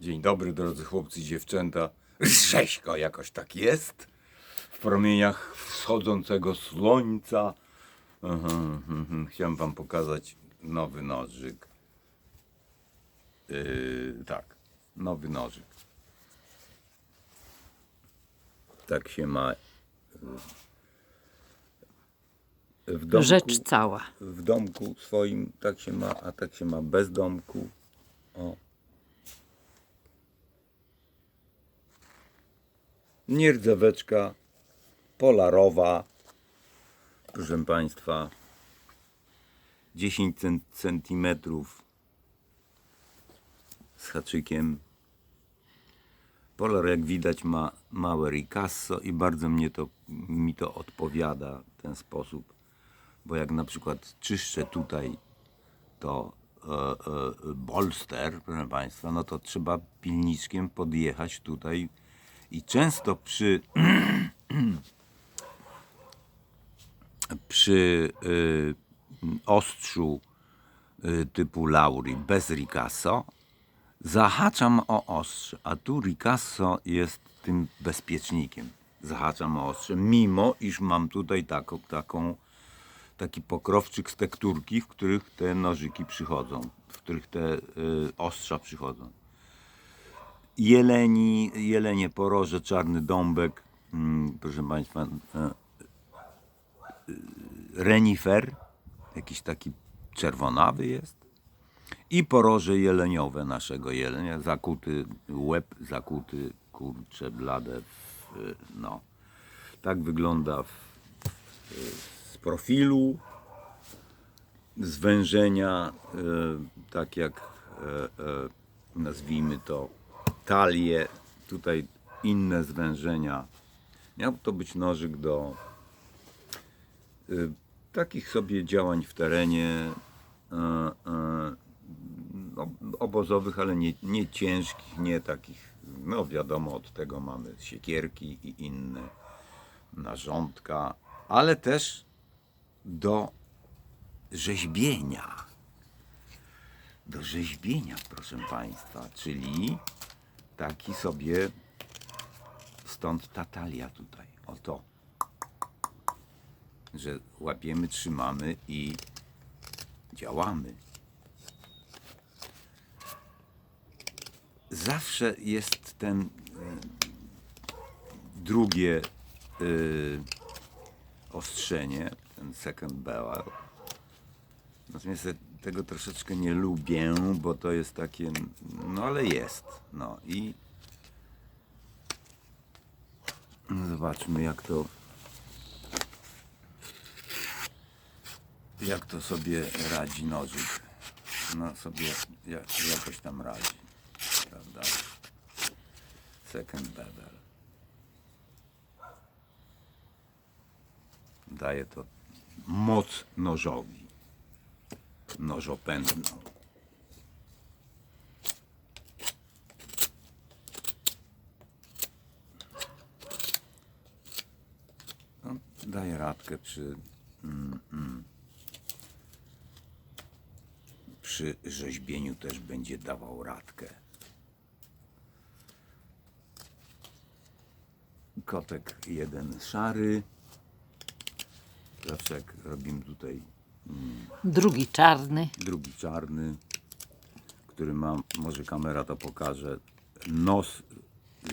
Dzień dobry, drodzy chłopcy i dziewczęta. Rzeźko jakoś tak jest. W promieniach wschodzącego słońca. Chciałem wam pokazać nowy nożyk. Yy, tak, nowy nożyk. Tak się ma yy, w domku Rzecz cała. w domku swoim tak się ma, a tak się ma bez domku. O. Nierdzeweczka polarowa. Proszę Państwa, 10 cen- centymetrów z haczykiem. Polar, jak widać, ma małe ricasso i bardzo mnie to, mi to odpowiada ten sposób bo jak na przykład czyszczę tutaj to e, e, bolster, proszę Państwa, no to trzeba pilniczkiem podjechać tutaj i często przy przy y, ostrzu y, typu Lauri bez Ricasso zahaczam o ostrze, a tu Ricasso jest tym bezpiecznikiem. Zahaczam o ostrze, mimo iż mam tutaj taką, taką taki pokrowczyk z tekturki, w których te nożyki przychodzą, w których te y, ostrza przychodzą. Jeleni, jelenie poroże, czarny dąbek, mm, proszę Państwa, e, y, renifer, jakiś taki czerwonawy jest i poroże jeleniowe naszego jelenia, zakuty łeb, zakuty kurcze blade, y, no. Tak wygląda w, z profilu, zwężenia, e, tak jak e, e, nazwijmy to talię, tutaj inne zwężenia. Miał to być nożyk do e, takich sobie działań w terenie e, no, obozowych, ale nie, nie ciężkich, nie takich, no wiadomo, od tego mamy siekierki i inne narządka, ale też do rzeźbienia. Do rzeźbienia, proszę Państwa, czyli taki sobie stąd ta talia tutaj. Oto. Że łapiemy, trzymamy i działamy. Zawsze jest ten y, drugie y, ostrzenie, ten second barrel. Natomiast tego troszeczkę nie lubię, bo to jest takie, no ale jest. No i zobaczmy jak to jak to sobie radzi nożyk. No sobie jak, jakoś tam radzi. Prawda? Second bevel. daje to moc nożowi, nożopędną. No, daje radkę przy, mm, mm, przy rzeźbieniu też będzie dawał radkę. Kotek jeden szary. Zawsze jak robimy tutaj Drugi czarny. drugi czarny, który ma, może kamera to pokaże, nos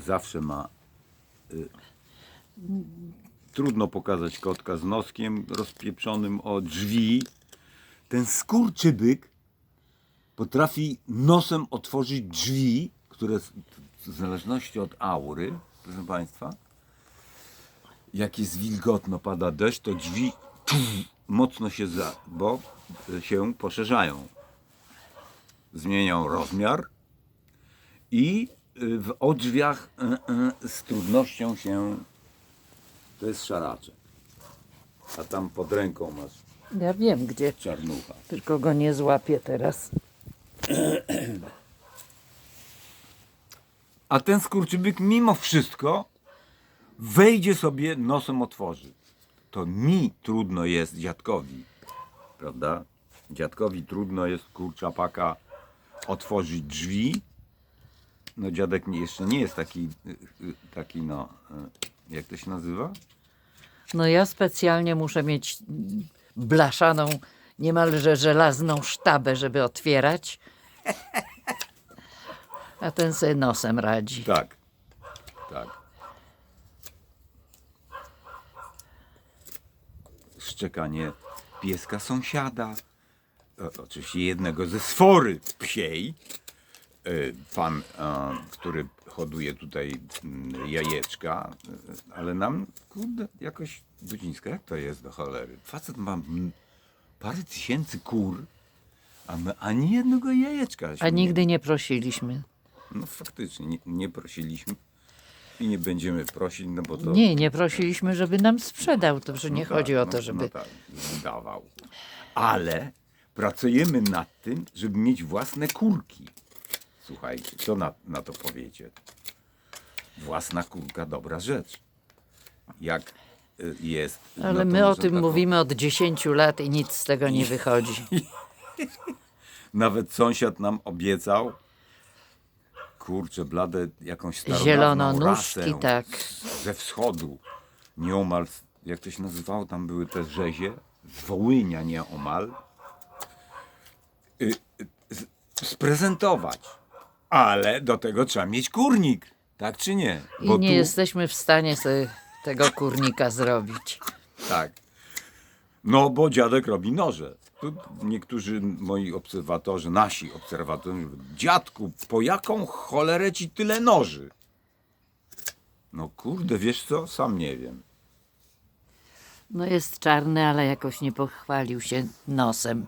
zawsze ma, y, trudno pokazać kotka z noskiem rozpieprzonym o drzwi. Ten skurczybyk potrafi nosem otworzyć drzwi, które w zależności od aury, proszę Państwa, jak jest wilgotno, pada deszcz, to drzwi mocno się za, bo się poszerzają. Zmienią rozmiar i y, w odrzwiach y, z trudnością się to jest szaraczek. A tam pod ręką masz Ja wiem gdzie, czarnucha. tylko go nie złapię teraz. A ten skurczybyk mimo wszystko wejdzie sobie, nosem otworzy. To mi trudno jest dziadkowi, prawda? Dziadkowi trudno jest kurczapaka otworzyć drzwi, No dziadek jeszcze nie jest taki, y, y, taki no, y, jak to się nazywa? No ja specjalnie muszę mieć blaszaną, niemalże żelazną sztabę, żeby otwierać. A ten sobie nosem radzi. Tak, tak. Szczekanie pieska sąsiada, o, oczywiście jednego ze sfory psiej. E, Pan, który hoduje tutaj mm, jajeczka, e, ale nam, kurde, jakoś Dudzińska, jak to jest do cholery? Facet ma parę tysięcy kur, a my ani jednego jajeczka. A nigdy nie prosiliśmy. No faktycznie, nie, nie prosiliśmy i nie będziemy prosić, no bo to... Nie, nie prosiliśmy, żeby nam sprzedał. To że nie no chodzi tak, o to, no, żeby. No tak, dawał. Ale pracujemy nad tym, żeby mieć własne kurki. Słuchajcie, co na, na to powiecie? Własna kurka, dobra rzecz. Jak y, jest... no Ale to my o można tym taką- mówimy od 10 lat i nic z tego nie wychodzi. Nawet sąsiad nam obiecał, kurczę, blade, jakąś starodawną Zielononóżki, rasę tak. z- ze wschodu. Nieomal, jak to się nazywało, tam były te rzezie, z Wołynia nieomal. Y, y, z- sprezentować. Ale do tego trzeba mieć kurnik, tak czy nie? I nie jesteśmy w stanie sobie tego kurnika zrobić. Tak. No, bo dziadek robi noże. Tu niektórzy moi obserwatorzy, nasi obserwatorzy, mówią, dziadku, po jaką cholerę ci tyle noży? No kurde, wiesz co? Sam nie wiem. No jest czarny, ale jakoś nie pochwalił się nosem.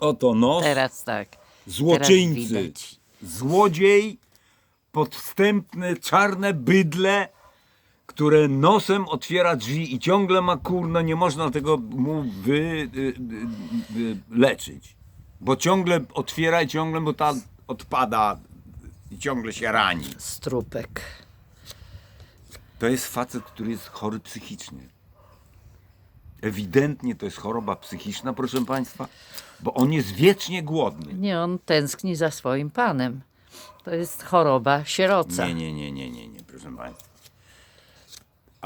Oto nos, Teraz tak. Teraz złoczyńcy, widać. złodziej, podstępne, czarne bydle, które nosem otwiera drzwi i ciągle ma kurno, nie można tego mu wy, y, y, y. Bo ciągle otwiera i ciągle mu ta odpada i ciągle się rani. Strupek. To jest facet, który jest chory psychicznie. Ewidentnie to jest choroba psychiczna, proszę Państwa, bo on jest wiecznie głodny. Nie, on tęskni za swoim panem. To jest choroba sieroca. Nie, nie, nie, nie, nie, nie, proszę Państwa.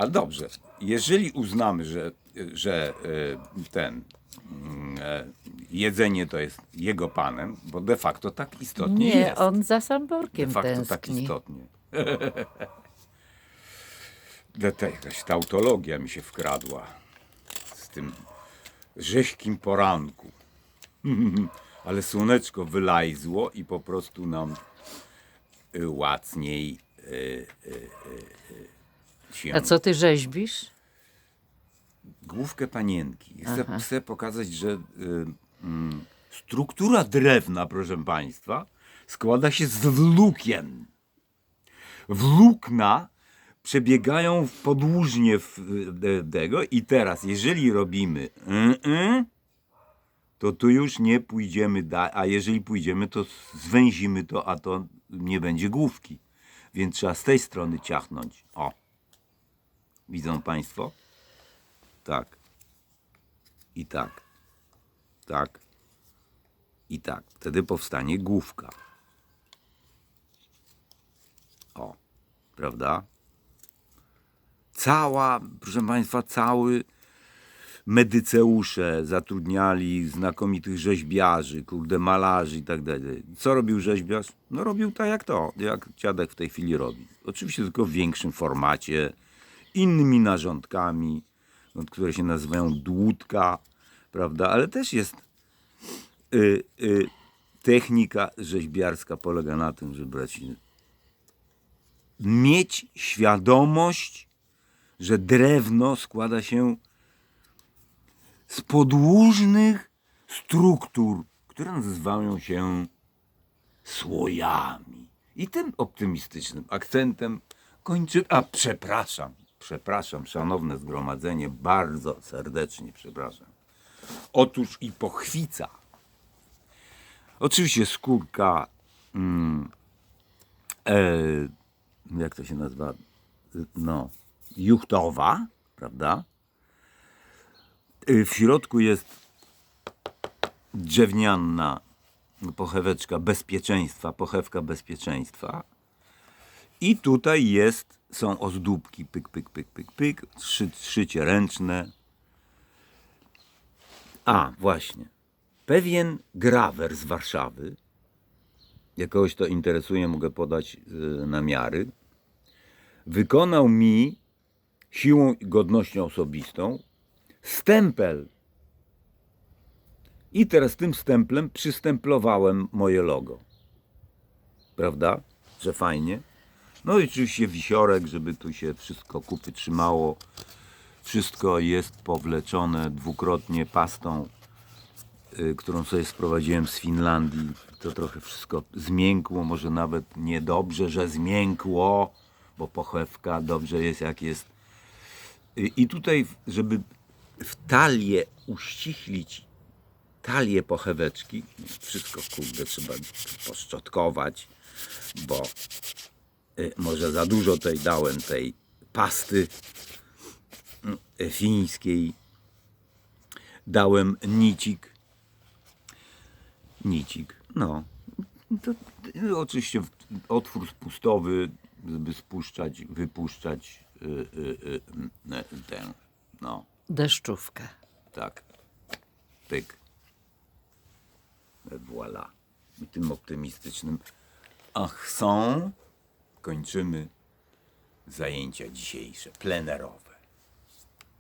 Ale dobrze, jeżeli uznamy, że, że e, ten e, jedzenie to jest jego panem, bo de facto tak istotnie Nie, jest. on za De Samborkiem facto tak tęskni. istotnie. De- te- Jakaś tautologia mi się wkradła z tym rześkim poranku. Ale słoneczko wylajzło i po prostu nam y, łacniej y, y, y, się A co ty rzeźbisz? główkę panienki. Chcę, chcę pokazać, że y, mm, struktura drewna, proszę Państwa, składa się z włókien. Włókna przebiegają w podłużnie w, y, tego i teraz, jeżeli robimy y, y, to tu już nie pójdziemy, da, a jeżeli pójdziemy, to zwęzimy to, a to nie będzie główki. Więc trzeba z tej strony ciachnąć. O. Widzą Państwo? Tak. I tak. Tak. I tak. Wtedy powstanie główka. O. Prawda? Cała, proszę Państwa, cały medyceusze zatrudniali znakomitych rzeźbiarzy, kurde, malarzy i tak dalej. Co robił rzeźbiarz? No robił tak jak to, jak dziadek w tej chwili robi. Oczywiście tylko w większym formacie, innymi narządkami, no, które się nazywają dłutka, prawda? Ale też jest y, y, technika rzeźbiarska polega na tym, żeby brać, mieć świadomość, że drewno składa się z podłużnych struktur, które nazywają się słojami. I tym optymistycznym akcentem kończy. A przepraszam, przepraszam, szanowne zgromadzenie, bardzo serdecznie przepraszam. Otóż i pochwica. Oczywiście skórka, mm, e, jak to się nazywa? No, juchtowa, prawda? Y, W środku jest drewniana pocheweczka bezpieczeństwa, pochewka bezpieczeństwa. I tutaj jest, są ozdóbki, pyk, pyk, pyk, pyk, pyk, szy, szycie ręczne. A, właśnie. Pewien grawer z Warszawy, jak kogoś to interesuje, mogę podać y, namiary, wykonał mi siłą i godnością osobistą stempel. I teraz tym stemplem przystemplowałem moje logo. Prawda? Że fajnie. No i oczywiście wisiorek, żeby tu się wszystko kupy trzymało. Wszystko jest powleczone dwukrotnie pastą, y, którą sobie sprowadziłem z Finlandii. To trochę wszystko zmiękło, może nawet niedobrze, że zmiękło, bo pochewka dobrze jest jak jest. Y, I tutaj, żeby w talię uścichlić talię pocheweczki, wszystko kurde trzeba poszczotkować, bo może za dużo tej dałem tej pasty y, fińskiej. Dałem nicik. Nicik, no. To, y, oczywiście otwór spustowy, żeby spuszczać, wypuszczać y, y, y, y, tę, no, Deszczówkę. tak. Pyk. Voilà. I tym optymistycznym ach są kończymy zajęcia dzisiejsze, plenerowe.